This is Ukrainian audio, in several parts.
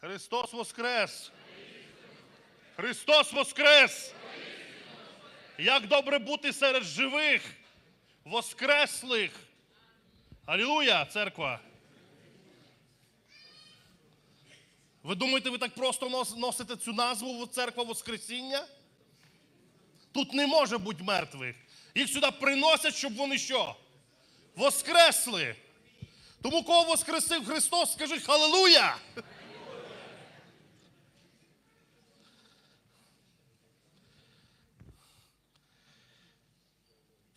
Христос Воскрес! Христос Воскрес! Як добре бути серед живих, воскреслих! Алілуя, церква! Ви думаєте, ви так просто носите цю назву церква Воскресіння? Тут не може бути мертвих. Їх сюди приносять, щоб вони що? Воскресли. Тому кого воскресив Христос, скажи Халилуя!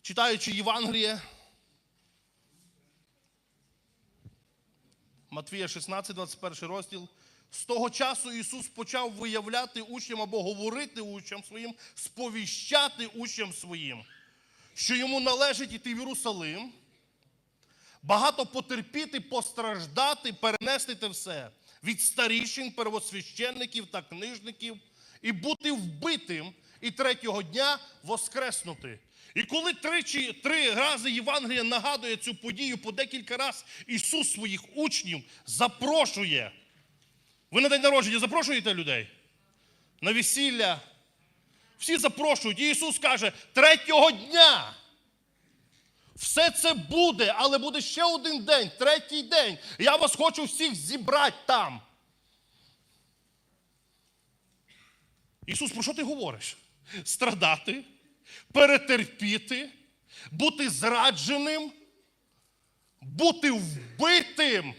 Читаючи Євангеліє, Матвія 16, 21 розділ. З того часу Ісус почав виявляти учням або говорити учням своїм, сповіщати учням своїм, що йому належить іти в Єрусалим, багато потерпіти, постраждати, перенести те все від старішин, первосвященників та книжників, і бути вбитим, і третього дня воскреснути. І коли тричі, три рази Євангелія нагадує цю подію по декілька разів, Ісус своїх учнів запрошує. Ви на день народження запрошуєте людей? На весілля. Всі запрошують. І Ісус каже, третього дня. Все це буде, але буде ще один день, третій день. Я вас хочу всіх зібрати там. Ісус, про що ти говориш? Страдати, перетерпіти, бути зрадженим, бути вбитим.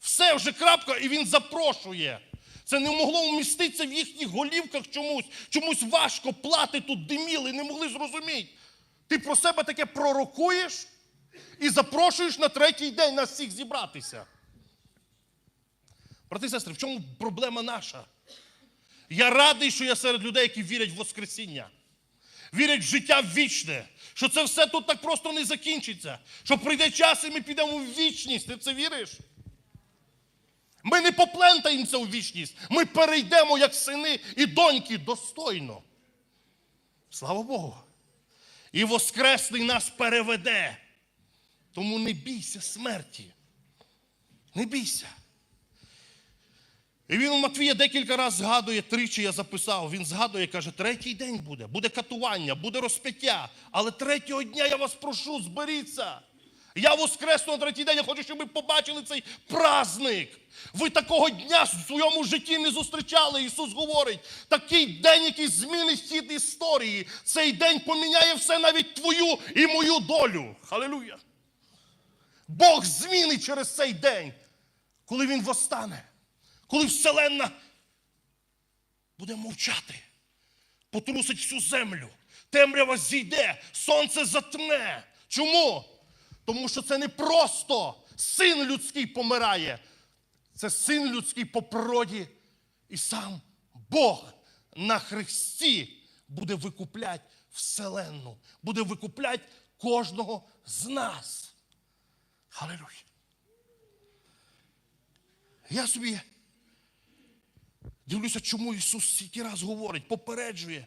Все вже крапка, і він запрошує. Це не могло вміститися в їхніх голівках чомусь. Чомусь важко плати тут диміли, не могли зрозуміти. Ти про себе таке пророкуєш і запрошуєш на третій день нас всіх зібратися. Брати і сестри, в чому проблема наша? Я радий, що я серед людей, які вірять в Воскресіння, вірять в життя вічне, що це все тут так просто не закінчиться, що прийде час і ми підемо в вічність. Ти в це віриш? Ми не поплентаємося у вічність. Ми перейдемо як сини і доньки достойно. Слава Богу. І Воскресний нас переведе. Тому не бійся смерті. Не бійся. І він у Матвія декілька разів згадує, тричі я записав. Він згадує, каже, третій день буде, буде катування, буде розп'яття. Але третього дня я вас прошу, зберіться. Я воскресну на третій день, я хочу, щоб ви побачили цей праздник. Ви такого дня в своєму житті не зустрічали. Ісус говорить, такий день, який змінить хід історії. Цей день поміняє все, навіть твою і мою долю. Халилуя! Бог змінить через цей день, коли Він восстане, коли Вселенна буде мовчати, потрусить всю землю, темрява зійде, сонце затне. Чому? Тому що це не просто син людський помирає, це син людський по природі, і сам Бог на Христі буде викупляти Вселенну, буде викупляти кожного з нас. Халилуя. Я собі дивлюся, чому Ісус стільки раз говорить, попереджує.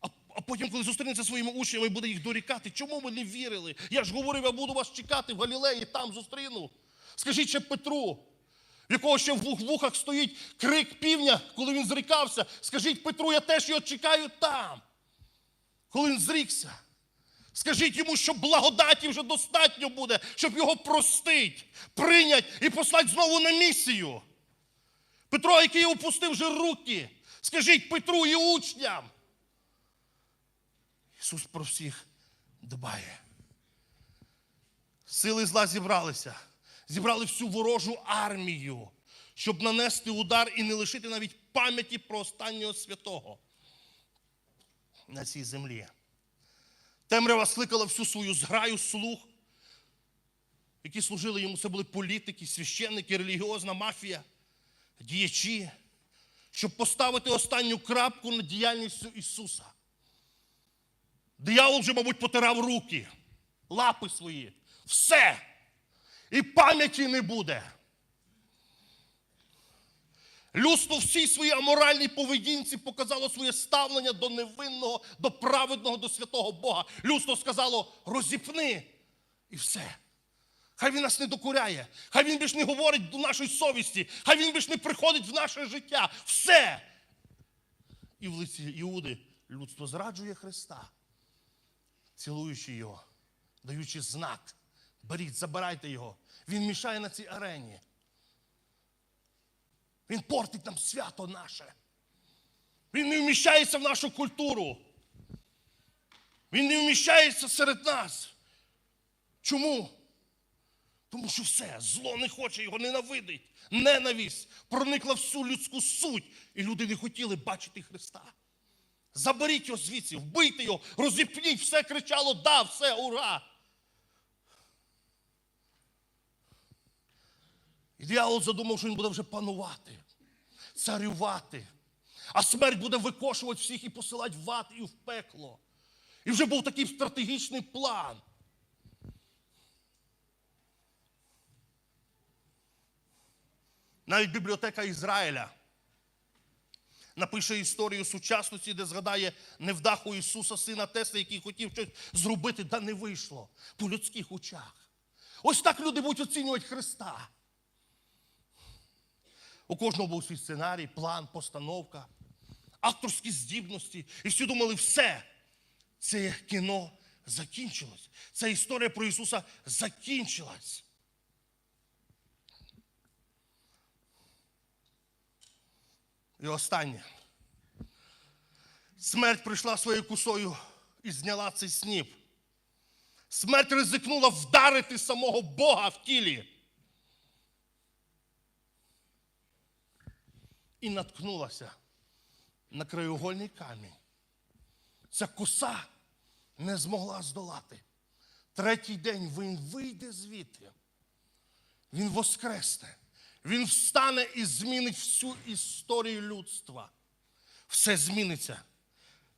А, а потім, коли зустрінеться своїми учнями, буде їх дорікати. Чому ви не вірили? Я ж говорив, я буду вас чекати в Галілеї, там зустріну. Скажіть ще Петру, в якого ще в вухах стоїть крик півня, коли він зрікався. Скажіть Петру, я теж його чекаю там. Коли він зрікся. Скажіть йому, що благодаті вже достатньо буде, щоб його простить, прийнять і послати знову на місію. Петро, який опустив вже руки, скажіть Петру і учням. Ісус про всіх дбає. Сили зла зібралися, зібрали всю ворожу армію, щоб нанести удар і не лишити навіть пам'яті про останнього святого на цій землі. Темрява скликала всю свою зграю слуг, які служили йому. Це були політики, священники, релігіозна мафія, діячі, щоб поставити останню крапку на діяльність Ісуса. Диявол вже, мабуть, потирав руки, лапи свої. Все. І пам'яті не буде. Людство всій своїй аморальній поведінці показало своє ставлення до невинного, до праведного, до святого Бога. Людство сказало: розіпни і все. Хай він нас не докуряє, хай він більш не говорить до нашої совісті, хай він більш не приходить в наше життя. Все. І в лиці Іуди людство зраджує Христа, цілуючи його, даючи знак. Беріть, забирайте його. Він мішає на цій арені. Він портить нам свято наше. Він не вміщається в нашу культуру. Він не вміщається серед нас. Чому? Тому що все, зло не хоче, його ненавидить. Ненависть проникла всю людську суть, і люди не хотіли бачити Христа. Заберіть його звідси, вбийте його, розіпніть, все кричало, да, все, ура. І дьявол задумав, що він буде вже панувати, царювати. А смерть буде викошувати всіх і посилати в ад і в пекло. І вже був такий стратегічний план. Навіть бібліотека Ізраїля напише історію сучасності, де згадає невдаху Ісуса, сина Тесла, який хотів щось зробити, да не вийшло по людських очах. Ось так люди будуть оцінювати Христа. У кожного був свій сценарій, план, постановка, авторські здібності. І всі думали, все, це кіно закінчилось. Ця історія про Ісуса закінчилась. І останнє. Смерть прийшла своєю кусою і зняла цей сніп. Смерть ризикнула вдарити самого Бога в тілі. І наткнулася на краєугольний камінь. Ця коса не змогла здолати. Третій день він вийде звідти. Він воскресне. Він встане і змінить всю історію людства. Все зміниться.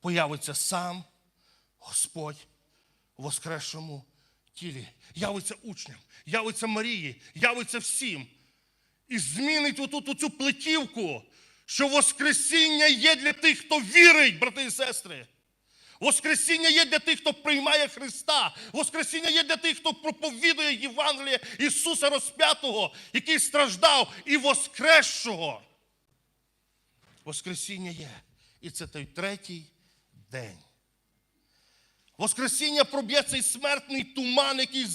Появиться сам Господь у воскресшому тілі. Явиться учням, явиться Марії, явиться всім. І змінить отут оцю плетівку, що Воскресіння є для тих, хто вірить, брати і сестри. Воскресіння є для тих, хто приймає Христа. Воскресіння є для тих, хто проповідує Євангеліє Ісуса Розп'ятого, який страждав і воскресшого. Воскресіння є. І це той третій день. Воскресіння проб'є цей смертний туман, який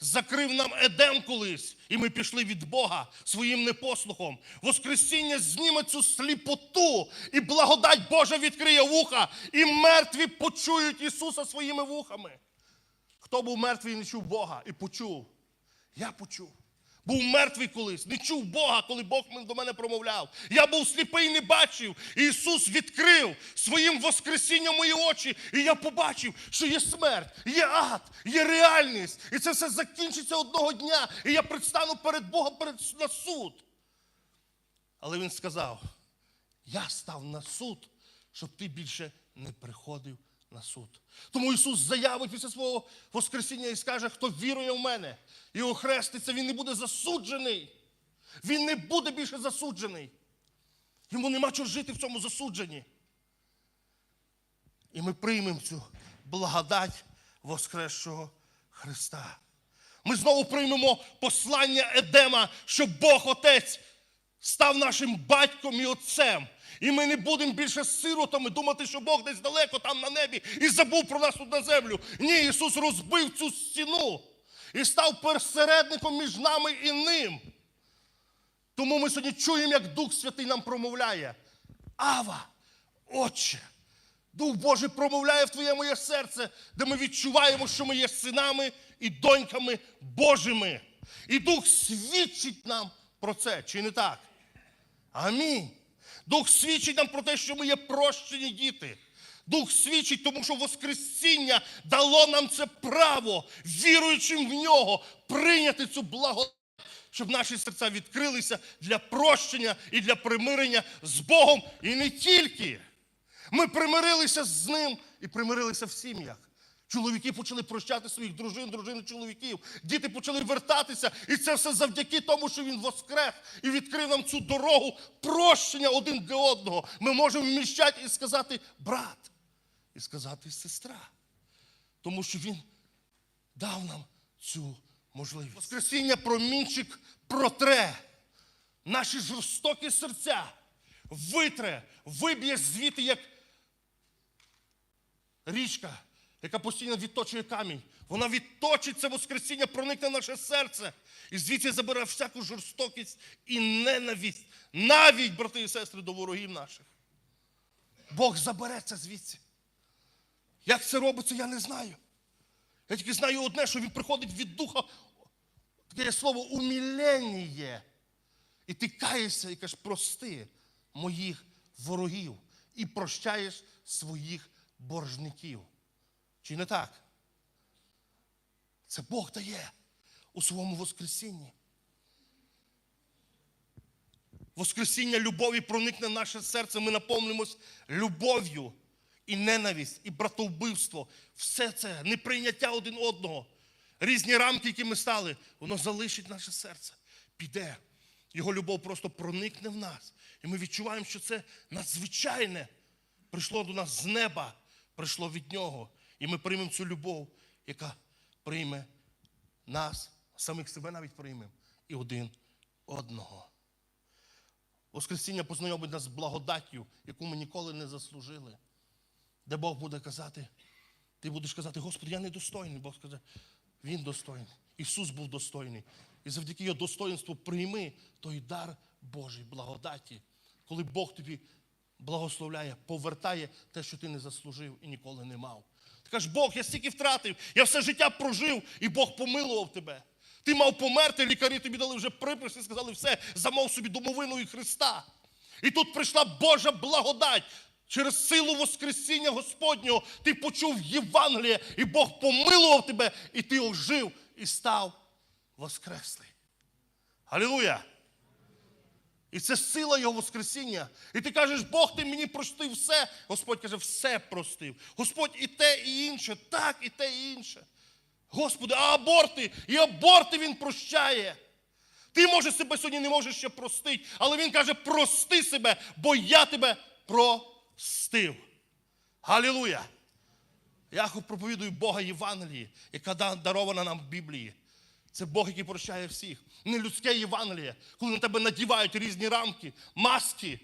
закрив нам Едем колись, і ми пішли від Бога своїм непослухом. Воскресіння зніме цю сліпоту, і благодать Божа відкриє вуха, і мертві почують Ісуса своїми вухами. Хто був мертвий і не чув Бога і почув? Я почув. Був мертвий колись, не чув Бога, коли Бог до мене промовляв. Я був сліпий, не бачив. І Ісус відкрив своїм воскресінням мої очі. І я побачив, що є смерть, є ад, є реальність. І це все закінчиться одного дня. І я предстану перед Богом перед, на суд. Але він сказав: я став на суд, щоб ти більше не приходив на суд. Тому Ісус заявить після свого Воскресіння і скаже, хто вірує в мене і охреститься, він не буде засуджений. Він не буде більше засуджений. Йому нема чого жити в цьому засудженні. І ми приймемо цю благодать Воскресшого Христа. Ми знову приймемо послання Едема, що Бог Отець став нашим батьком і отцем. І ми не будемо більше сиротами думати, що Бог десь далеко там на небі і забув про нас тут на землю. Ні, Ісус розбив цю стіну і став посередником між нами і ним. Тому ми сьогодні чуємо, як Дух Святий нам промовляє. Ава, Отче, Дух Божий промовляє в твоє моє серце, де ми відчуваємо, що ми є синами і доньками Божими. І Дух свідчить нам про це, чи не так? Амінь. Дух свідчить нам про те, що ми є прощені діти. Дух свідчить, тому що Воскресіння дало нам це право, віруючим в нього, прийняти цю благодать, щоб наші серця відкрилися для прощення і для примирення з Богом. І не тільки. Ми примирилися з ним і примирилися в сім'ях. Чоловіки почали прощати своїх дружин, дружини чоловіків. Діти почали вертатися. І це все завдяки тому, що він воскрес і відкрив нам цю дорогу прощення один для одного. Ми можемо вміщати і сказати брат, і сказати сестра. Тому що він дав нам цю можливість. Воскресіння промінчик протре наші жорстокі серця, витре, виб'є звідти, як річка, яка постійно відточує камінь. Вона відточить це воскресіння, проникне в наше серце. І звідси забере всяку жорстокість і ненависть, навіть, брати і сестри, до ворогів наших. Бог забере це звідси. Як це робиться, я не знаю. Я тільки знаю одне, що він приходить від духа, таке слово уміленіє. І ти каєшся і кажеш, прости моїх ворогів і прощаєш своїх боржників. Чи не так? Це Бог дає у своєму Воскресінні. Воскресіння любові проникне в наше серце, ми наповнимось любов'ю і ненависть, і братовбивство. Все це, неприйняття один одного, різні рамки, які ми стали, воно залишить наше серце, піде. Його любов просто проникне в нас. І ми відчуваємо, що це надзвичайне прийшло до нас з неба, прийшло від нього. І ми приймемо цю любов, яка прийме нас, самих себе навіть приймемо, і один одного. Воскресіння познайомить нас з благодаттю, яку ми ніколи не заслужили. Де Бог буде казати, ти будеш казати, Господи, я недостойний. Бог скаже, Він достойний. Ісус був достойний. І завдяки його достоинству прийми той дар Божий благодаті, коли Бог тобі благословляє, повертає те, що ти не заслужив і ніколи не мав. Ти кажеш, Бог, я стільки втратив, я все життя прожив, і Бог помилував тебе. Ти мав померти, лікарі тобі дали вже припис і сказали, все, замов собі домовину і Христа. І тут прийшла Божа благодать. Через силу Воскресіння Господнього ти почув Євангеліє, і Бог помилував тебе, і ти ожив і став воскреслий. Алілуя! І це сила Його Воскресіння. І ти кажеш, Бог, ти мені простив все. Господь каже, все простив. Господь і те, і інше, так, і те, і інше. Господи, а аборти, і аборти Він прощає. Ти, може, себе сьогодні не можеш ще простити, але Він каже, прости себе, бо я тебе простив. Галілуя! Я проповідую Бога Євангелії, яка дарована нам в Біблії. Це Бог, який прощає всіх. Не людське Євангеліє, коли на тебе надівають різні рамки, маски,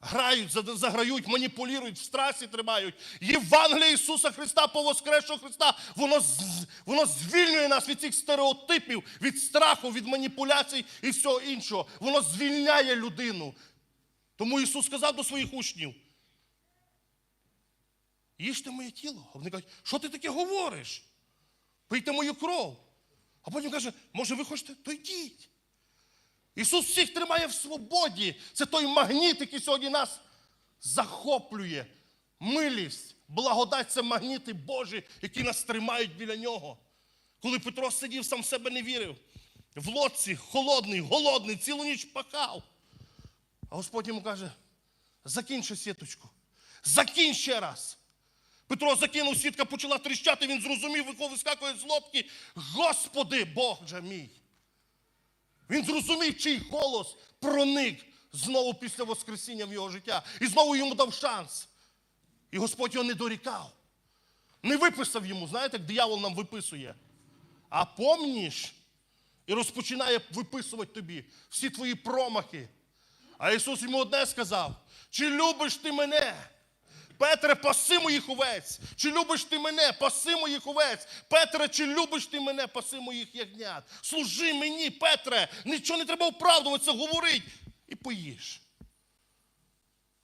грають, заграють, маніпулюють, в страсі тримають. Євангеліє Ісуса Христа по Воскресшого Христа, воно, воно звільнює нас від цих стереотипів, від страху, від маніпуляцій і всього іншого. Воно звільняє людину. Тому Ісус сказав до своїх учнів: їжте моє тіло. Вони кажуть, що ти таке говориш? Пийте мою кров. А потім каже, може, ви хочете, то йдіть. Ісус всіх тримає в свободі. Це той магніт, який сьогодні нас захоплює. Милість, благодать це магніти Божі, які нас тримають біля нього. Коли Петро сидів, сам в себе не вірив. В лодці, холодний, голодний, цілу ніч пахав. А Господь йому каже: закінчи сіточку. Закінь ще раз. Петро закинув, сітка почала тріщати, він зрозумів, вискакує з лодки. Господи, Боже мій. Він зрозумів, чий голос проник знову після Воскресіння в його життя. І знову йому дав шанс. І Господь його не дорікав. Не виписав йому, знаєте, як диявол нам виписує. А помніш і розпочинає виписувати тобі всі твої промахи. А Ісус йому одне сказав: чи любиш ти мене? Петре, паси моїх овець. Чи любиш ти мене? Паси моїх овець. Петре, чи любиш ти мене? Паси моїх ягнят. Служи мені, Петре. Нічого не треба оправдуватися, говорить. І поїж.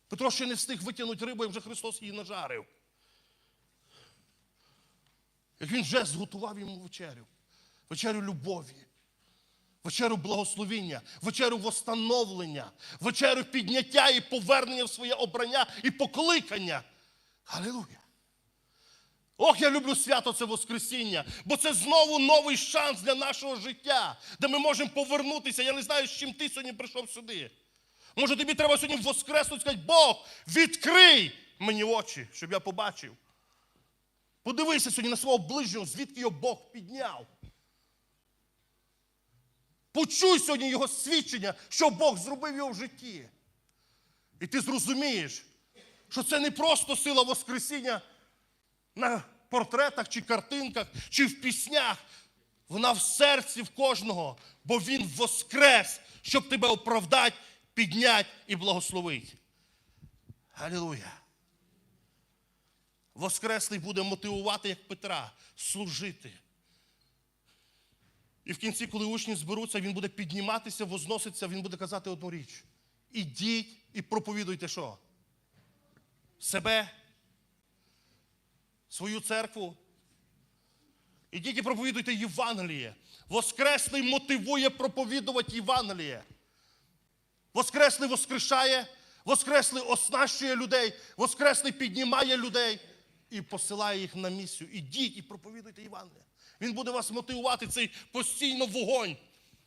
Петро ще не встиг витягнути рибу, як вже Христос її нажарив. Як він вже зготував йому вечерю. Вечерю любові. Вечерю благословіння, вечерю восстановлення, вечерю підняття і повернення в своє обрання і покликання. Халилуя! Ох, я люблю свято це Воскресіння, бо це знову новий шанс для нашого життя, де ми можемо повернутися. Я не знаю, з чим ти сьогодні прийшов сюди. Може, тобі треба сьогодні воскреснути і сказати, Бог, відкрий мені очі, щоб я побачив. Подивися сьогодні на свого ближнього, звідки його Бог підняв. Почуй сьогодні його свідчення, що Бог зробив його в житті. І ти зрозумієш, що це не просто сила Воскресіння на портретах чи картинках, чи в піснях. Вона в серці в кожного, бо Він воскрес, щоб тебе оправдати, підняти і благословити. Алілуя. Воскреслий буде мотивувати, як Петра, служити. І в кінці, коли учні зберуться, він буде підніматися, возноситися, він буде казати одну річ. Ідіть і проповідуйте що? Себе, свою церкву. Ідіть і проповідуйте Євангеліє. Воскреслий мотивує проповідувати Євангеліє. Воскреслий воскрешає, Воскреслий оснащує людей, Воскреслий піднімає людей і посилає їх на місію. Ідіть і проповідуйте Євангеліє. Він буде вас мотивувати, цей постійно вогонь,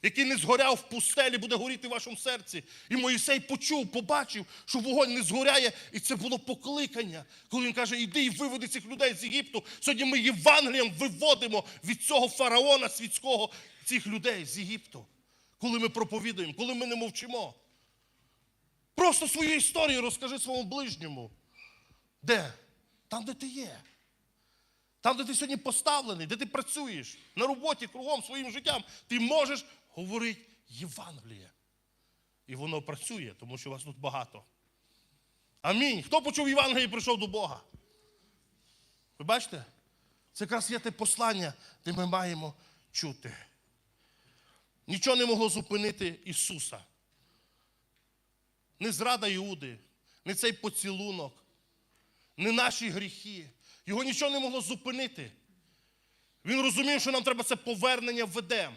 який не згоряв в пустелі, буде горіти в вашому серці. І Моїсей почув, побачив, що вогонь не згоряє, і це було покликання. Коли він каже, іди і виведи цих людей з Єгипту. Сьогодні ми Євангелієм виводимо від цього фараона світського цих людей з Єгипту. Коли ми проповідуємо, коли ми не мовчимо. Просто свою історію розкажи своєму ближньому. Де? Там, де ти є. Там, де ти сьогодні поставлений, де ти працюєш, на роботі, кругом своїм життям, ти можеш говорити Євангеліє. І воно працює, тому що вас тут багато. Амінь. Хто почув Євангеліє і прийшов до Бога? Ви бачите? Це якраз є те послання, де ми маємо чути. Нічого не могло зупинити Ісуса. Не зрада Іуди, не цей поцілунок, не наші гріхи. Його нічого не могло зупинити. Він розумів, що нам треба це повернення в Едем.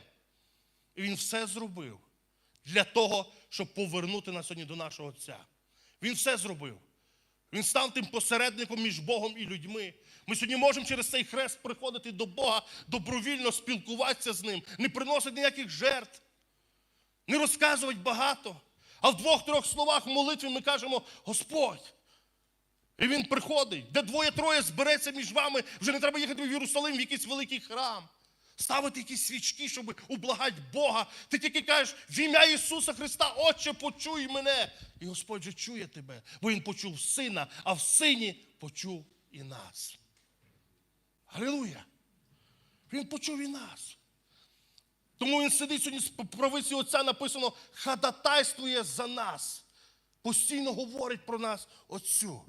І він все зробив для того, щоб повернути нас сьогодні до нашого Отця. Він все зробив. Він став тим посередником між Богом і людьми. Ми сьогодні можемо через цей хрест приходити до Бога, добровільно спілкуватися з ним, не приносити ніяких жертв, не розказувати багато. А в двох-трьох словах молитви ми кажемо Господь. І він приходить, де двоє-троє збереться між вами, вже не треба їхати в Єрусалим в якийсь великий храм. Ставити якісь свічки, щоб ублагати Бога. Ти тільки кажеш, в ім'я Ісуса Христа, Отче, почуй мене. І Господь же чує тебе, бо Він почув сина, а в сині почув і нас. Галилуя! Він почув і нас. Тому він сидить сьогодні з правиці Отця написано, ходатайствує за нас. Постійно говорить про нас Отцю.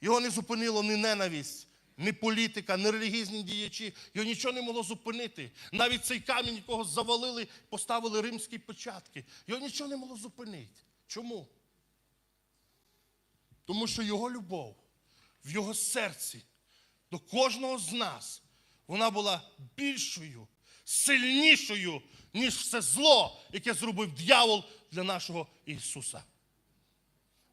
Його не зупинило ні ненависть, ні політика, ні релігійні діячі. Його нічого не могло зупинити. Навіть цей камінь, якого завалили, поставили римські печатки. Його нічого не могло зупинити. Чому? Тому що його любов в його серці до кожного з нас, вона була більшою, сильнішою, ніж все зло, яке зробив дьявол для нашого Ісуса.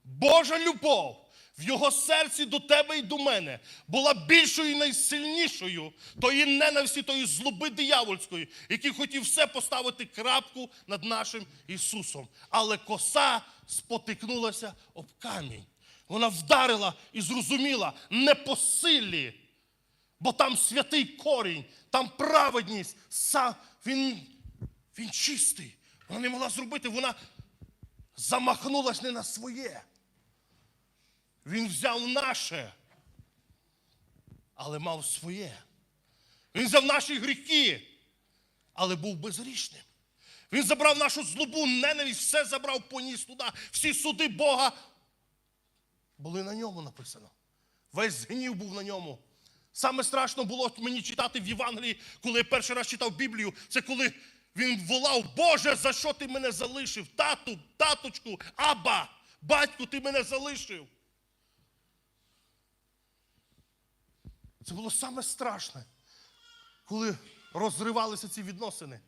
Божа любов в його серці до тебе і до мене була більшою і найсильнішою тої ненависті, тої злоби диявольської, який хотів все поставити крапку над нашим Ісусом. Але коса спотикнулася об камінь. Вона вдарила і зрозуміла не по силі, бо там святий корінь, там праведність, сам, він, він чистий. Вона не могла зробити, вона замахнулась не на своє. Він взяв наше, але мав своє. Він взяв наші гріхи, але був безгрішним. Він забрав нашу злобу, ненависть, все забрав, поніс туди. Всі суди Бога були на ньому написано. Весь гнів був на ньому. Саме страшно було мені читати в Євангелії, коли я перший раз читав Біблію, це коли він волав, Боже, за що ти мене залишив? Тату, таточку, аба, батьку, ти мене залишив. Це було саме страшне, коли розривалися ці відносини.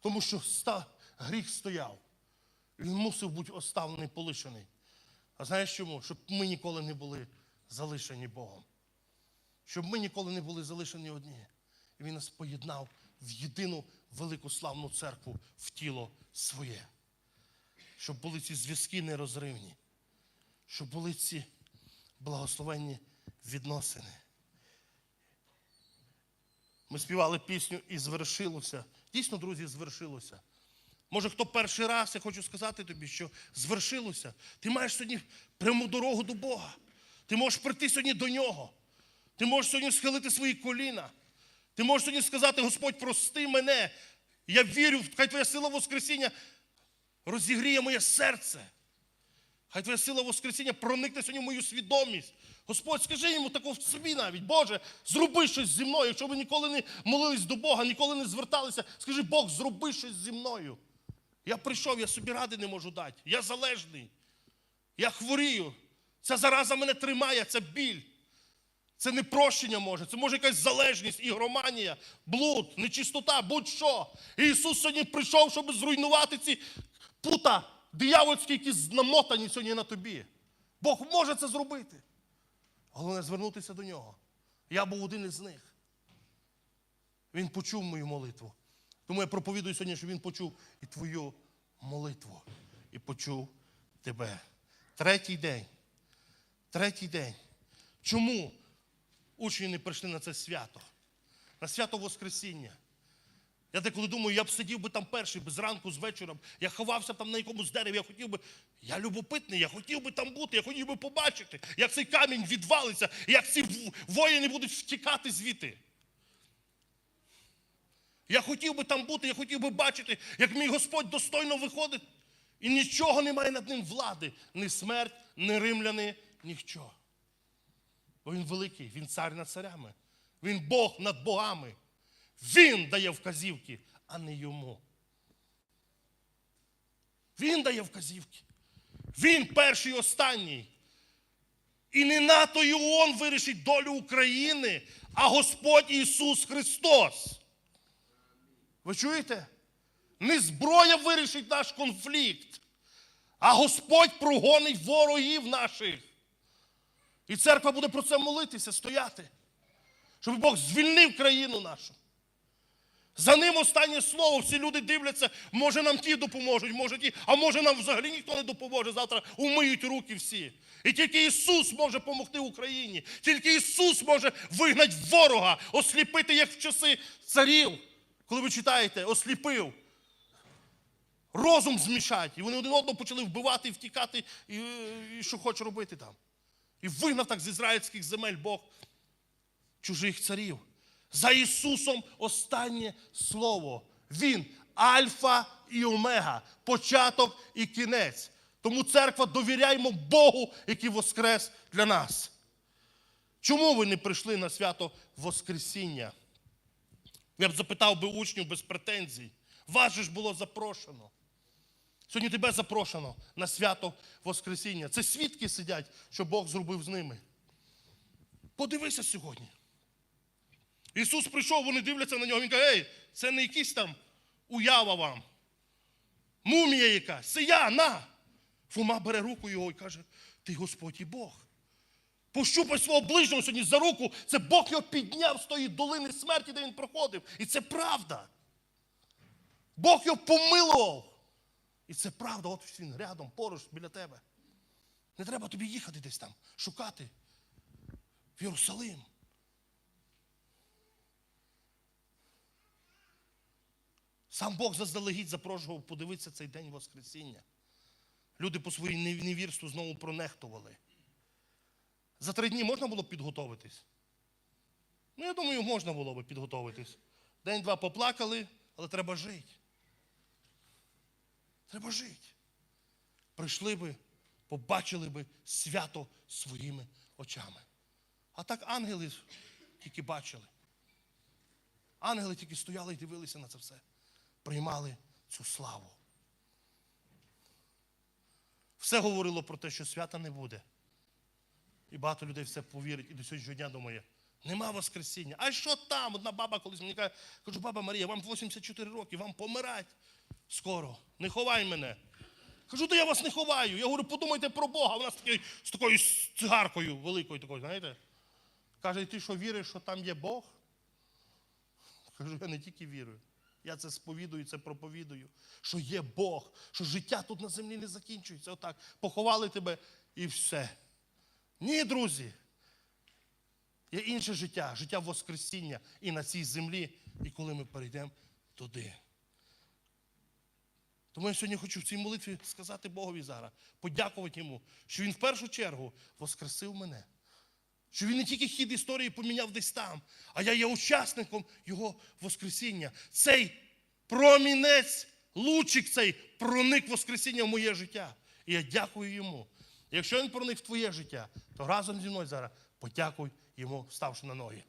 Тому що ста, гріх стояв. Він мусив бути оставлений, полишений. А знаєш чому? Щоб ми ніколи не були залишені Богом. Щоб ми ніколи не були залишені одні. І Він нас поєднав в єдину велику славну церкву в тіло своє. Щоб були ці зв'язки нерозривні, щоб були ці благословенні відносини. Ми співали пісню і звершилося. Дійсно, друзі, звершилося. Може, хто перший раз, я хочу сказати тобі, що звершилося. Ти маєш сьогодні пряму дорогу до Бога. Ти можеш прийти сьогодні до нього. Ти можеш сьогодні схилити свої коліна. Ти можеш сьогодні сказати, Господь, прости мене. Я вірю, хай твоя сила Воскресіння розігріє моє серце. Хай твоя сила Воскресіння проникне сьогодні в мою свідомість. Господь, скажи йому таку в собі навіть, Боже, зроби щось зі мною. Якщо ви ніколи не молились до Бога, ніколи не зверталися, скажи, Бог, зроби щось зі мною. Я прийшов, я собі ради не можу дати. Я залежний. Я хворію. Ця зараза мене тримає, це біль. Це не прощення може, це може якась залежність, ігроманія, блуд, нечистота, будь-що. І Ісус сьогодні прийшов, щоб зруйнувати ці пута диявольські, які намотані сьогодні на тобі. Бог може це зробити. Головне звернутися до нього. Я був один із них. Він почув мою молитву. Тому я проповідую сьогодні, що він почув і твою молитву, і почув тебе. Третій день. Третій день. Чому учні не прийшли на це свято? На свято Воскресіння. Я деколи думаю, я б сидів би там перший, би зранку, з вечора. б. Я ховався там на якомусь дереві, я хотів би. Я любопитний, я хотів би там бути, я хотів би побачити, як цей камінь відвалиться, як ці воїни будуть втікати звідти. Я хотів би там бути, я хотів би бачити, як мій Господь достойно виходить, і нічого немає над ним влади, ні смерть, ні римляни, ніщо. Бо він великий, він цар над царями, він Бог над богами. Він дає вказівки, а не йому. Він дає вказівки. Він перший і останній. І не НАТО і ООН вирішить долю України, а Господь Ісус Христос. Ви чуєте? Не зброя вирішить наш конфлікт, а Господь прогонить ворогів наших. І церква буде про це молитися, стояти, щоб Бог звільнив країну нашу. За ним останнє слово. Всі люди дивляться, може нам ті допоможуть, може ті, а може нам взагалі ніхто не допоможе. Завтра умиють руки всі. І тільки Ісус може допомогти Україні. Тільки Ісус може вигнати ворога, осліпити, як в часи царів. Коли ви читаєте, осліпив. Розум змішать. І вони один одного почали вбивати, втікати, і, і що хоче робити там. І вигнав так з ізраїльських земель Бог чужих царів. За Ісусом останнє слово. Він Альфа і Омега, початок і кінець. Тому церква довіряємо Богу, який воскрес для нас. Чому ви не прийшли на свято Воскресіння? Я б запитав би учнів без претензій. Вас же ж було запрошено. Сьогодні тебе запрошено на свято Воскресіння. Це свідки сидять, що Бог зробив з ними. Подивися сьогодні. Ісус прийшов, вони дивляться на нього. Він каже, ей, це не якийсь там уява вам. Мумія якась, це я, на. Фома бере руку його і каже, ти Господь і Бог. Пощупай свого ближнього сьогодні за руку. Це Бог його підняв з тої долини смерті, де він проходив. І це правда. Бог його помилував. І це правда, от він рядом, поруч біля тебе. Не треба тобі їхати десь там, шукати в Єрусалим. Сам Бог заздалегідь запрошував подивитися цей день Воскресіння. Люди по своїй невірству знову пронехтували. За три дні можна було б підготовитись? Ну, я думаю, можна було б підготовитись. День-два поплакали, але треба жити. Треба жити. Прийшли би, побачили би свято своїми очами. А так ангели тільки бачили. Ангели тільки стояли і дивилися на це все. Приймали цю славу. Все говорило про те, що свята не буде. І багато людей все повірить і до сьогоднішнього дня думає, нема Воскресіння. А що там? Одна баба колись мені каже, кажу, баба Марія, вам 84 роки, вам помирать скоро. Не ховай мене. Кажу, то я вас не ховаю. Я говорю, подумайте про Бога. Вона з, такою, з такою цигаркою великою такою, знаєте? Каже, ти що віриш, що там є Бог? Кажу, я не тільки вірую. Я це сповідую, це проповідую, що є Бог, що життя тут на землі не закінчується. Отак. Поховали тебе і все. Ні, друзі. Є інше життя, життя Воскресіння і на цій землі, і коли ми перейдемо туди. Тому я сьогодні хочу в цій молитві сказати Богові зараз, подякувати йому, що Він в першу чергу воскресив мене, що він не тільки хід історії поміняв десь там, а я є учасником його Воскресіння. Цей промінець, лучик цей проник Воскресіння в моє життя. І я дякую йому. Якщо він проник в твоє життя, то разом зі мною зараз подякуй йому, ставши на ноги.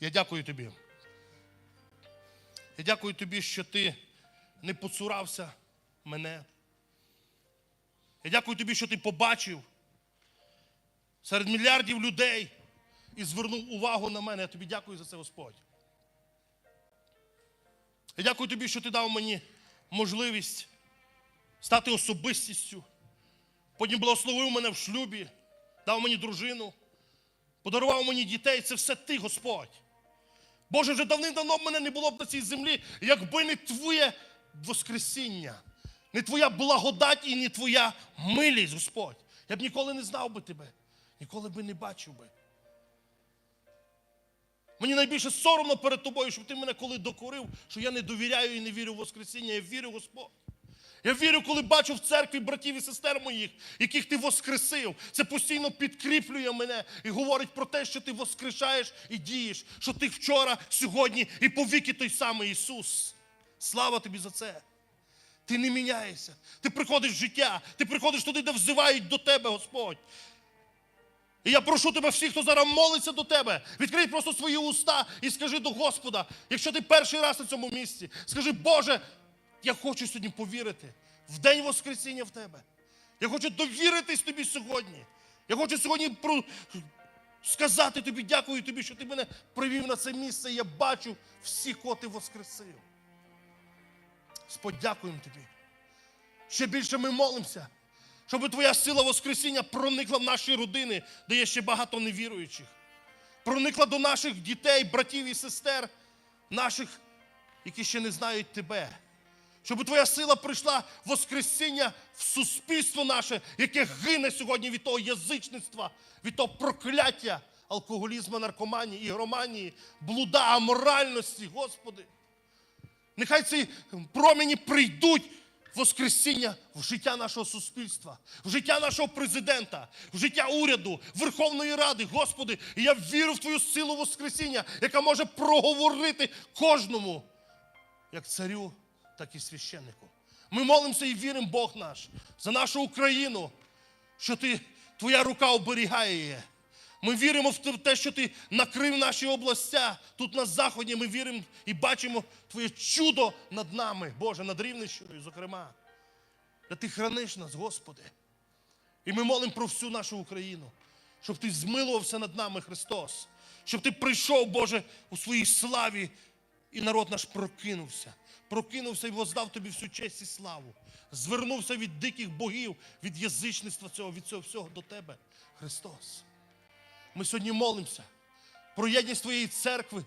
Я дякую тобі. Я дякую тобі, що ти не поцурався мене. Я дякую тобі, що ти побачив серед мільярдів людей і звернув увагу на мене. Я тобі дякую за це, Господь. Я дякую тобі, що ти дав мені можливість стати особистістю. Потім благословив мене в шлюбі, дав мені дружину, подарував мені дітей. Це все ти, Господь. Боже, вже давним-давно мене не було б на цій землі, якби не Твоє Воскресіння, не Твоя благодать і не Твоя милість, Господь. Я б ніколи не знав би Тебе, ніколи би не бачив би. Мені найбільше соромно перед тобою, щоб ти мене коли докорив, що я не довіряю і не вірю в Воскресіння. Я вірю, Господь. Я вірю, коли бачу в церкві братів і сестер моїх, яких ти воскресив. Це постійно підкріплює мене і говорить про те, що ти воскрешаєш і дієш, що ти вчора, сьогодні і повіки той самий Ісус. Слава тобі за це. Ти не міняєшся. Ти приходиш в життя, ти приходиш туди, де взивають до тебе, Господь. І я прошу тебе, всіх, хто зараз молиться до тебе, відкрий просто свої уста і скажи до Господа, якщо ти перший раз на цьому місці, скажи, Боже, я хочу сьогодні повірити в день Воскресіння в тебе. Я хочу довіритись тобі сьогодні. Я хочу сьогодні про... сказати тобі, дякую тобі, що ти мене привів на це місце. І я бачу всіх, кого ти воскресив. Господь, дякуємо тобі. Ще більше ми молимося, щоб твоя сила Воскресіння проникла в наші родини, де є ще багато невіруючих. Проникла до наших дітей, братів і сестер, наших, які ще не знають тебе. Щоб твоя сила прийшла Воскресіння в суспільство наше, яке гине сьогодні від того язичництва, від того прокляття алкоголізму, наркоманії, ігроманії, блуда, аморальності, Господи. Нехай ці промені прийдуть Воскресіння в життя нашого суспільства, в життя нашого президента, в життя уряду, Верховної Ради, Господи, і я вірю в Твою силу Воскресіння, яка може проговорити кожному, як царю, так і священнику. Ми молимося і віримо, Бог наш, за нашу Україну, що ти, Твоя рука оберігає її. Ми віримо в те, що ти накрив наші областя. Тут на заході ми віримо і бачимо Твоє чудо над нами, Боже, над Рівненщиною, зокрема. Та ти храниш нас, Господи. І ми молимо про всю нашу Україну, щоб ти змилувався над нами, Христос, щоб ти прийшов, Боже, у своїй славі, і народ наш прокинувся. Прокинувся і воздав тобі всю честь і славу. Звернувся від диких богів, від язичництва цього, від цього всього до тебе, Христос. Ми сьогодні молимося про єдність твоєї церкви,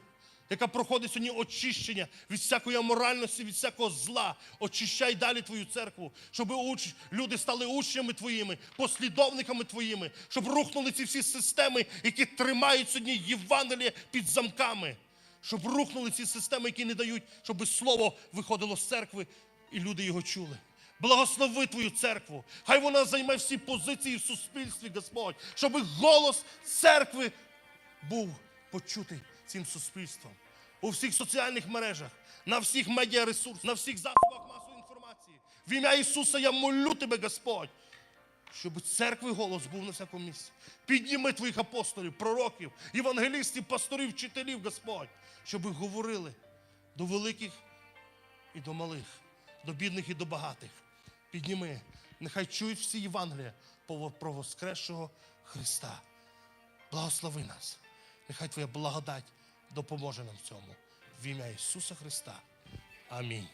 яка проходить сьогодні очищення від всякої аморальності, від всякого зла. Очищай далі твою церкву, щоб уч... люди стали учнями твоїми, послідовниками твоїми, щоб рухнули ці всі системи, які тримають сьогодні Євангеліє під замками. Щоб рухнули ці системи, які не дають, щоб слово виходило з церкви і люди його чули. Благослови твою церкву. Хай вона займе всі позиції в суспільстві, Господь, щоб голос церкви був почутий цим суспільством. У всіх соціальних мережах, на всіх медіаресурсах, на всіх засобах масової інформації. В ім'я Ісуса я молю тебе, Господь, щоб церкви голос був на всякому місці. Підніми твоїх апостолів, пророків, євангелістів, пасторів, вчителів, Господь, щоб говорили до великих і до малих, до бідних і до багатих. Підніми, нехай чують всі Євангелія про Воскресшого Христа. Благослови нас. Нехай Твоя благодать допоможе нам в цьому. В ім'я Ісуса Христа. Амінь.